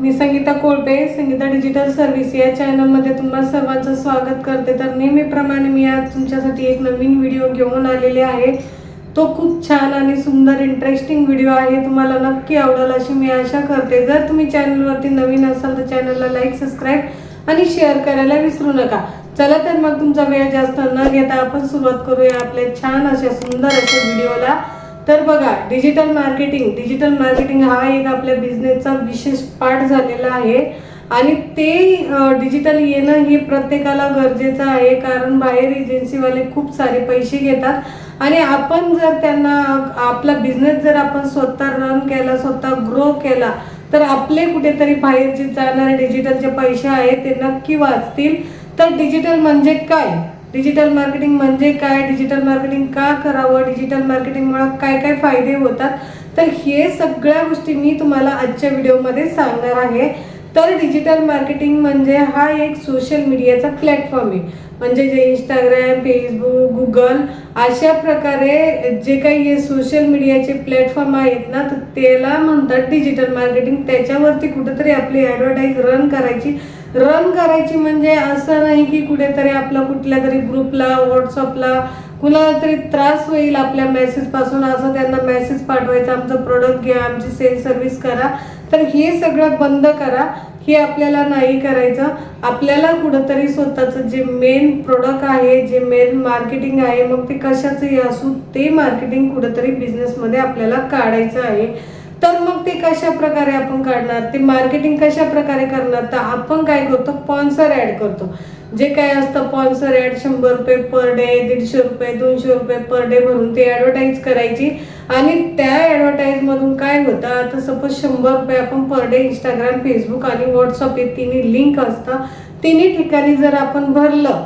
मी Sangeeta Kolpe Sangeeta digital service या चॅनलमध्ये तुम्हा सर्वांचं स्वागत करते. तर नेहमीप्रमाणे मी आज तुमच्यासाठी एक नवीन व्हिडिओ घेऊन आलेले आहे. तो खूप छान आणि सुंदर इंटरेस्टिंग व्हिडिओ आहे. तुम्हाला नक्की आवडेल अशी मी आशा करते. जर तुम्ही चॅनलवरती नवीन असाल तर चॅनलला लाईक सबस्क्राईब आणि शेअर करायला विसरू नका. चला तर मग तुमचा वेळ जास्त न घेता आपण सुरुवात करूया आपल्या छान अशा सुंदर अशा व्हिडिओला. तर बघा डिजिटल मार्केटिंग डिजिटल मार्केटिंग हा एक आपल्या बिझनेसचा विशेष पार्ट झालेला आहे. आणि ते डिजिटल येणं हे प्रत्येकाला गरजेचं आहे. कारण बाहेर एजन्सीवाले खूप सारे पैसे घेतात. आणि आपण जर त्यांना आपला बिझनेस जर आपण स्वतः रन केला स्वतः ग्रो केला तर आपले कुठेतरी बाहेर जे जाणारे डिजिटलचे पैसे आहेत ते नक्की वाचतील. तर डिजिटल म्हणजे काय? डिजिटल मार्केटिंग म्हणजे काय? डिजिटल मार्केटिंग का करावं? डिजिटल मार्केटिंगमुळे काय काय फायदे होतात? तर हे सगळ्या गोष्टी मी तुम्हाला आजच्या व्हिडिओमध्ये सांगणार आहे. तर डिजिटल मार्केटिंग म्हणजे हा एक सोशल मीडियाचा प्लॅटफॉर्म आहे. म्हणजे जे इंस्टाग्राम फेसबुक गुगल अशा प्रकारे जे काही हे सोशल मीडियाचे प्लॅटफॉर्म आहेत ना तर त्याला म्हणतात डिजिटल मार्केटिंग त्याच्यावरती कुठंतरी आपली ॲडव्हर्टाईज रन करायची. रन करायची म्हणजे असं नाही की कुठेतरी आपलं कुठल्या तरी ग्रुपला व्हॉट्सअपला कुणाला तरी त्रास होईल आपल्या मेसेजपासून असं त्यांना मेसेज पाठवायचा आमचं प्रोडक्ट घ्या आमची सेल सर्व्हिस करा. तर हे सगळं बंद करा. हे आपल्याला नाही करायचं. आपल्याला कुठंतरी स्वतःचं जे मेन प्रोडक्ट आहे जे मेन मार्केटिंग आहे मग ते कशाचंही असू ते मार्केटिंग कुठंतरी बिझनेसमध्ये आपल्याला काढायचं आहे. ते कशा प्रकारे आपण काढणार ते मार्केटिंग कशा प्रकारे करणार तर आपण काय करतो स्पॉन्सर ऍड करतो. जे काय असतं स्पॉन्सर ऍड शंभर रुपये पर डे दीडशे रुपये दोनशे रुपये पर डे भरून ते ॲडव्हर्टाईज करायची. आणि त्या ॲडव्हर्टाईजमधून काय होतं आता सपोज शंभर रुपये आपण पर डे इंस्टाग्राम फेसबुक आणि व्हॉट्सअप हे तिन्ही लिंक असतं. तिन्ही ठिकाणी जर आपण भरलं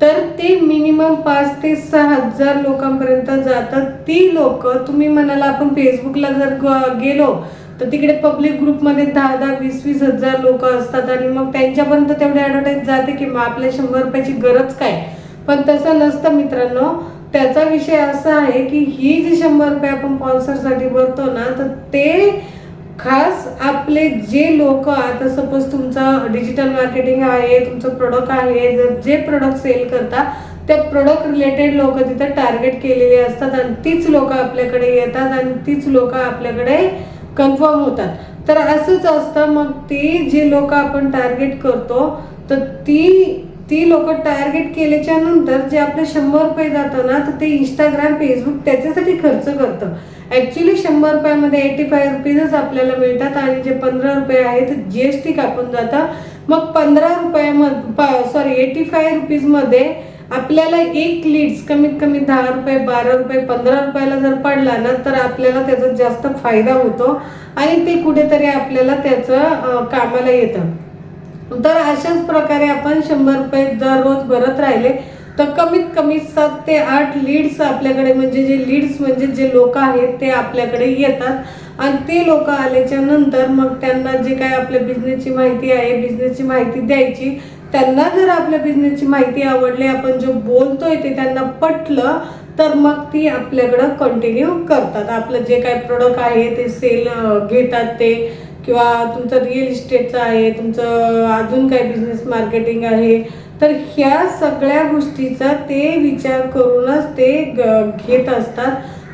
तर ते मिनिमम पाच ते सहा हजार लोकांपर्यंत जातात. ती लोक तुम्ही म्हणाला आपण फेसबुकला जर गेलो तर तिकडे पब्लिक ग्रुपमध्ये दहा दहा वीस वीस हजार लोक असतात आणि मग त्यांच्यापर्यंत तेवढे ॲडव्हर्टाईज जाते की मग आपल्या शंभर रुपयाची गरज काय? पण तसं नसतं मित्रांनो. त्याचा विषय असा आहे की ही जी शंभर रुपये आपण स्पॉन्सरसाठी भरतो ना तर ते खास आपले जे लोक आता सपोज तुमचं डिजिटल मार्केटिंग आहे तुमचं प्रोडक्ट आहे जर जे प्रोडक्ट सेल करता त्या प्रोडक्ट रिलेटेड लोक तिथं टार्गेट केलेले असतात आणि तीच लोक आपल्याकडे येतात आणि तीच लोक आपल्याकडे कन्फर्म होतात. तर असंच असतं मग ते जे लोक आपण टार्गेट करतो तर ती ती लोक टार्गेट केल्याच्यानंतर जे आपले शंभर रुपये जातं ना तर ते इंस्टाग्राम फेसबुक त्याच्यासाठी खर्च करतं. ॲक्च्युली शंभर रुपयामध्ये एटी फाय रुपीजच आपल्याला मिळतात आणि जे पंधरा रुपये आहेत जी एस टी कापून जातं मग पंधरा रुपयामध्ये सॉरी एटी फाय रुपीजमध्ये आपल्याला एक लीड्स कमीत कमी दहा रुपये बारा रुपये पंधरा रुपयाला जर पडला ना तर आपल्याला त्याचा जास्त फायदा होतो आणि ते कुठेतरी आपल्याला त्याचं कामाला येतं. तर अशाच प्रकारे आपण शंभर रुपये दररोज भरत राहिले. तर कमीत कमी सात ते आठ लीड्स आपल्याकडे म्हणजे जे लीड्स म्हणजे जे लोक आहेत ते आपल्याकडे येतात. आणि ते लोक आल्याच्यानंतर मग त्यांना जे काय आपल्या बिझनेसची माहिती आहे बिझनेसची माहिती द्यायची. त्यांना जर आपल्या बिझनेसची माहिती आवडली आपण जो बोलतोय ते त्यांना पटलं तर मग ती आपल्याकडं कंटिन्यू करतात. आपलं जे काय प्रोडक्ट आहे ते सेल घेतात ते. किंवा तुमचं रिअल इस्टेटचं आहे तुमचं अजून काय बिझनेस मार्केटिंग आहे तर ह्या सगळ्या गोष्टीचा ते विचार करूनच ते ग- घेत असतात.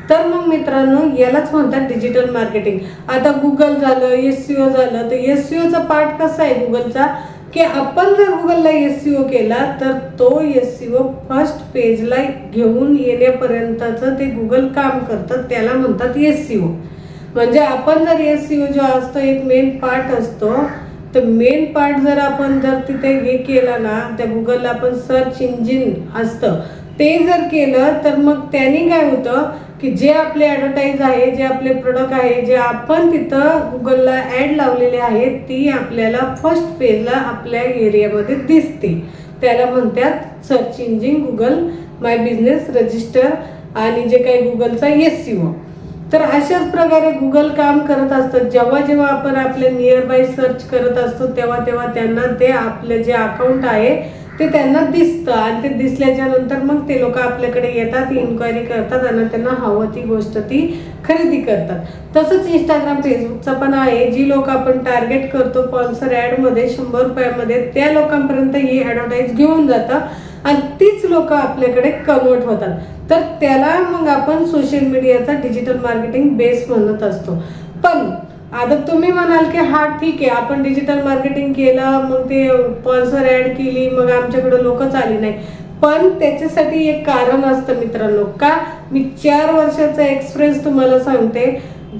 तर मग मित्रांनो यालाच म्हणतात डिजिटल मार्केटिंग आता गुगल झालं एस सी ओ झालं तर एस सी ओचा पार्ट कसा आहे गुगलचा की आपण जर गुगलला एस सी ओ केला तर तो एस सी ओ फर्स्ट पेजला घेऊन येण्यापर्यंतचं ते गुगल काम करतं त्याला म्हणतात एस सी ओ म्हणजे आपण जर एस सी ओ जो असतो एक मेन पार्ट असतो तर मेन पार्ट जर आपण जर तिथे हे केलं ना त्या गुगलला आपण सर्च इंजिन असतं. ते जर केलं तर मग त्यांनी काय होतं की जे आपले ॲडव्हर्टाईज आहे जे आपले प्रोडक्ट आहे जे आपण तिथं गुगलला ॲड लावलेले आहेत ती आपल्याला फर्स्ट पेजला आपल्या एरियामध्ये दिसते. त्याला म्हणतात search engine Google my business register आणि जे काही गुगलचा एस सी ओ तर अशाच प्रकारे गुगल काम करत असतं. जेव्हा जेव्हा आपण आपले नियर बाय सर्च करत असतो तेव्हा तेव्हा त्यांना ते आपले जे अकाउंट आहे ते त्यांना दिसतं. आणि ते दिसल्याच्या नंतर मग ते लोक आपल्याकडे येतात इन्क्वायरी करतात आणि त्यांना हवं ती गोष्ट ती खरेदी करतात. तसंच इंस्टाग्राम फेसबुकचा पण आहे. जी लोक आपण टार्गेट करतो स्पॉन्सर ॲडमध्ये शंभर रुपयामध्ये त्या लोकांपर्यंत ही ॲडव्हर्टाईज घेऊन जातं. आणि तीच लोक आपल्याकडे कन्वर्ट होतात. तर त्याला मग आपण सोशल मीडियाचा डिजिटल मार्केटिंग बेस म्हणत असतो. पण आता तुम्ही म्हणाल की हा ठीक आहे आपण डिजिटल मार्केटिंग केलं मग ते स्पॉन्सर ॲड केली मग आमच्याकडे लोकच आली नाही. पण त्याच्यासाठी एक कारण असतं मित्रांनो का मी चार वर्षाचा एक्सपिरियन्स तुम्हाला सांगते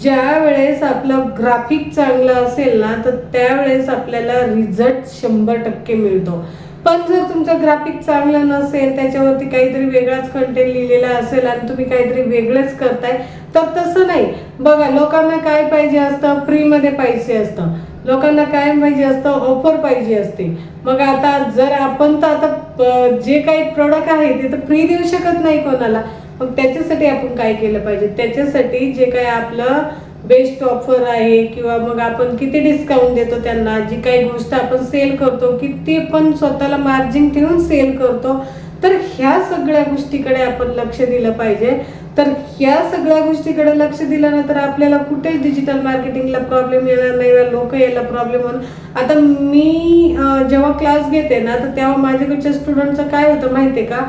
ज्या वेळेस आपलं ग्राफिक चांगलं असेल ना तर त्यावेळेस आपल्याला रिझल्ट शंभर टक्के मिळतो. पण जर तुमचं ग्राफिक चांगलं नसेल त्याच्यावरती काहीतरी वेगळाच कंटेंट लिहिलेला असेल आणि तुम्ही काहीतरी वेगळंच करताय तर तसं नाही. बघा लोकांना काय पाहिजे असतं? फ्रीमध्ये पैसे असतं. लोकांना काय पाहिजे असतं? ऑफर पाहिजे असते. मग आता जर आपण तर आता जे काही प्रोडक्ट आहे ते तर फ्री देऊ शकत नाही कोणाला. मग त्याच्यासाठी आपण काय केलं पाहिजे? त्याच्यासाठी जे काय आपलं बेस्ट ऑफर आहे किंवा मग आपण किती डिस्काउंट देतो त्यांना जी काही गोष्ट आपण सेल करतो किती पण स्वतःला मार्जिन ठेवून सेल करतो तर ह्या सगळ्या गोष्टीकडे आपण लक्ष दिलं पाहिजे. तर ह्या सगळ्या गोष्टीकडे लक्ष दिल्यानंतर आपल्याला कुठेच डिजिटल मार्केटिंगला प्रॉब्लेम येणार नाही लोक यायला प्रॉब्लेम होणार आता मी जेव्हा क्लास घेते ना तर तेव्हा माझ्याकडच्या स्टुडंटचं काय होतं माहिती आहे का?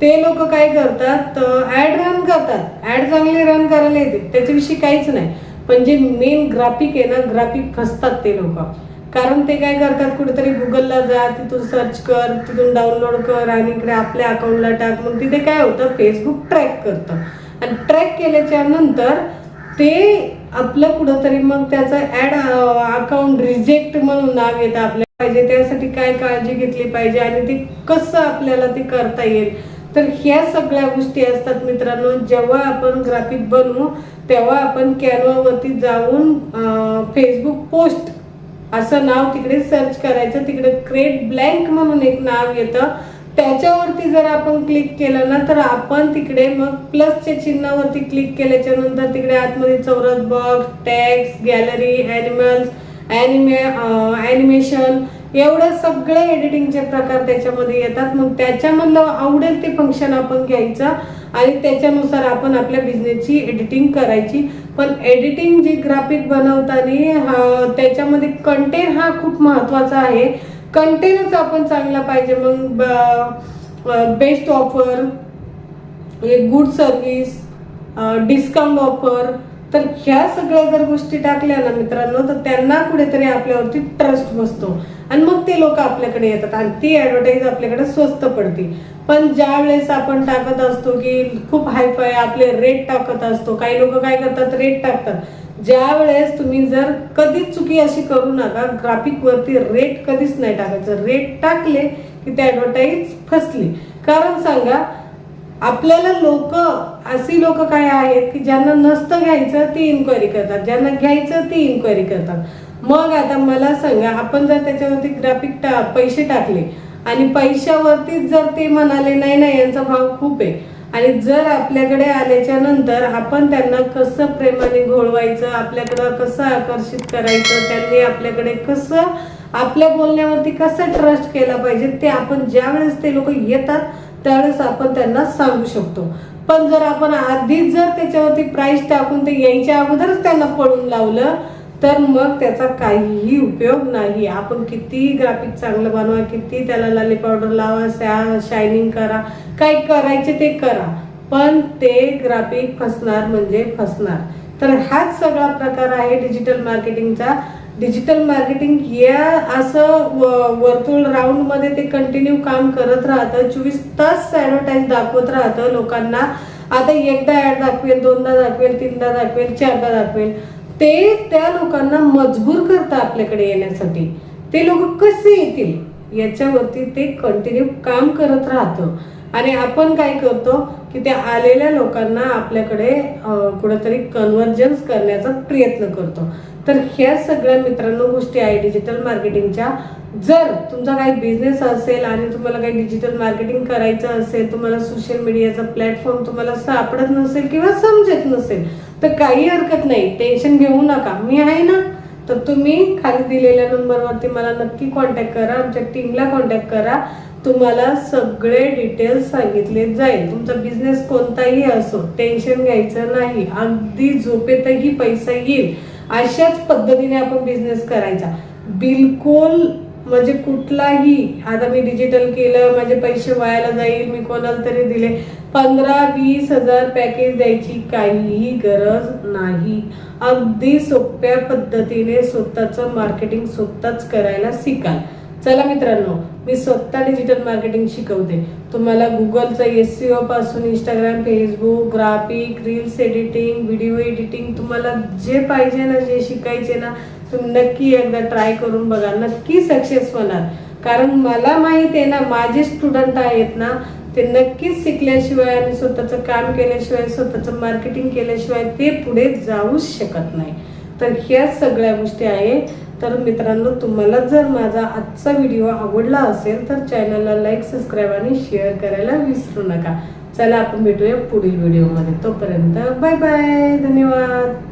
ते लोक काय करतात ऍड रन करतात. ऍड चांगली रन करायला येते त्याच्याविषयी काहीच नाही. पण जे मेन ग्राफिक आहे ना ग्राफिक फसतात ते लोक. कारण ते काय करतात कुठेतरी गुगलला जा तिथून सर्च कर तिथून डाउनलोड कर आणि इकडे आपल्या अकाउंटला टाक. मग तिथे काय होतं फेसबुक ट्रॅक करतं. आणि ट्रॅक केल्याच्यानंतर ते आपलं कुठंतरी मग त्याचं ऍड अकाउंट रिजेक्ट म्हणून नाव येतं आपल्या पाहिजे त्यासाठी काय काळजी घेतली पाहिजे आणि ते कसं आपल्याला ते करता येईल. तर ह्या सगळ्या गोष्टी असतात मित्रांनो. जेव्हा आपण ग्राफिक बनवू तेव्हा आपण कॅनवावरती जाऊन फेसबुक पोस्ट असं नाव तिकडे सर्च करायचं. तिकडे क्रेट ब्लँक म्हणून एक नाव येतं. त्याच्यावरती जर आपण क्लिक केलं ना तर आपण तिकडे मग प्लसच्या चिन्हावरती क्लिक केल्याच्यानंतर तिकडे आतमध्ये चौरस box text gallery animals anime animation एवढं सगळे एडिटिंगचे प्रकार त्याच्यामध्ये येतात. मग त्याच्यामधलं आवडेल ते फंक्शन आपण घ्यायचं आणि त्याच्यानुसार आपण आपल्या बिझनेसची एडिटिंग करायची. पण एडिटिंग जी ग्राफिक बनवताना हा- त्याच्यामध्ये कंटेंट हा खूप महत्त्वाचा आहे. कंटेनच आपण चांगला पाहिजे. मग best offer good service discount offer तर ह्या सगळ्या जर गोष्टी टाकल्या ना मित्रांनो तर त्यांना कुठेतरी आपल्यावरती ट्रस्ट बसतो. आणि मग ते लोक आपल्याकडे येतात आणि ती ऍडव्हर्टाईज आपल्याकडे स्वस्त पडते. पण ज्या वेळेस आपण टाकत असतो की खूप हायफाय आपले रेट टाकत असतो काही लोक काय करतात रेट टाकतात. ज्या वेळेस तुम्ही जर कधीच चुकी अशी करू नका ग्राफिकवरती रेट कधीच नाही टाकायचं. रेट टाकले की ते ऍडव्हर्टाईज फसली. कारण सांगा आपल्याला लोक अशी लोक काय आहेत की ज्यांना नसतं घ्यायचं ती इन्क्वायरी करतात. ज्यांना घ्यायचं ती इन्क्वायरी करतात. मग आता मला सांगा आपण जर त्याच्यावरती ग्राफिक टा पैसे टाकले आणि पैशावरतीच जर ते म्हणाले नाही नाही यांचा भाव खूप आहे. आणि जर आपल्याकडे आल्याच्यानंतर आपण त्यांना कसं प्रेमाने घोळवायचं आपल्याकडं कसं आकर्षित करायचं त्यांनी आपल्याकडे कसं आपल्या बोलण्यावरती कसं ट्रस्ट केला पाहिजे ते आपण ज्या वेळेस ते लोक येतात त्यावेळेस आपण त्यांना सांगू शकतो. पण जर आपण आधीच जर त्याच्यावरती प्राईस टाकून ते यायच्या अगोदरच त्यांना पळून लावलं तर मग त्याचा काहीही उपयोग नाही. आपण किती ग्राफिक चांगलं बनवा किती त्याला लाली पावडर लावा सॅ शायनिंग करा काय करायचे ते करा. पण ते ग्राफिक फसणार म्हणजे फसणार. तर हाच सगळा प्रकार आहे डिजिटल मार्केटिंगचा डिजिटल मार्केटिंग या असं वर्तुळ राऊंडमध्ये ते कंटिन्यू काम करत राहतं. चोवीस तास ऍडव्हर्टाईज दाखवत राहतं लोकांना. आता एकदा ऍड दाखवेल दोनदा दाखवेल तीनदा दाखवेल चारदा दाखवेल. ते त्या लोकांना मजबूर करतं आपल्याकडे येण्यासाठी. ते लोक कसे येतील? याच्यावरती ते कंटिन्यू काम करत राहतं. आणि आपण काय करतो की त्या आलेल्या लोकांना आपल्याकडे कुठंतरी कन्व्हर्जन्स करण्याचा प्रयत्न करतो. तर ह्या सगळ्या मित्रांनो गोष्टी आहे डिजिटल मार्केटिंगच्या जर तुमचा काही बिझनेस असेल आणि तुम्हाला काही डिजिटल मार्केटिंग करायचं असेल तुम्हाला सोशल मीडियाचा प्लॅटफॉर्म तुम्हाला सापडत नसेल किंवा समजत नसेल तर काही हरकत नाही. टेन्शन घेऊ नका. मी आहे ना? तर तुम्ही खाली दिलेल्या नंबरवरती मला नक्की कॉन्टॅक्ट करा. आमच्या टीमला कॉन्टॅक्ट करा. तुम्हाला सगळे डिटेल्स सांगितले जाईल. तुमचा बिझनेस कोणताही असो टेन्शन घ्यायचं नाही. अगदी झोपेतही पैसा येईल. अशाच पद्धतीने आपण बिझनेस करायचा. बिलकुल म्हणजे कुठलाही आता मी डिजिटल केलं माझे पैसे वायाला जाईल मी कोणाला तरी दिले पंधरा वीस हजार पॅकेज द्यायची काहीही गरज नाही. अगदी सोप्या पद्धतीने स्वतःचं मार्केटिंग स्वतःच करायला शिकाल. चला मित्रांनो मी स्वतः डिजिटल मार्केटिंग शिकवते. तुम्हाला गुगलचं एस सी पासून Instagram Facebook graphic reels editing video editing तुम्हाला जे पाहिजे ना जे शिकायचे ना तुम्ही नक्की एकदा ट्राय करून बघा. नक्की सक्सेस होणार. कारण मला माहीत आहे ना माझे स्टुडंट आहेत ना ते नक्कीच शिकल्याशिवाय आणि स्वतःचं काम केल्याशिवाय स्वतःचं मार्केटिंग केल्याशिवाय ते पुढे जाऊच शकत नाही. तर ह्या सगळ्या गोष्टी आहे. तर मित्रांनो तुम्हाला जर माझा आजचा व्हिडिओ आवडला असेल तर चॅनलला लाईक सबस्क्राईब आणि शेअर करायला विसरू नका. चला आपण भेटूया पुढील व्हिडिओमध्ये. तोपर्यंत बाय बाय धन्यवाद.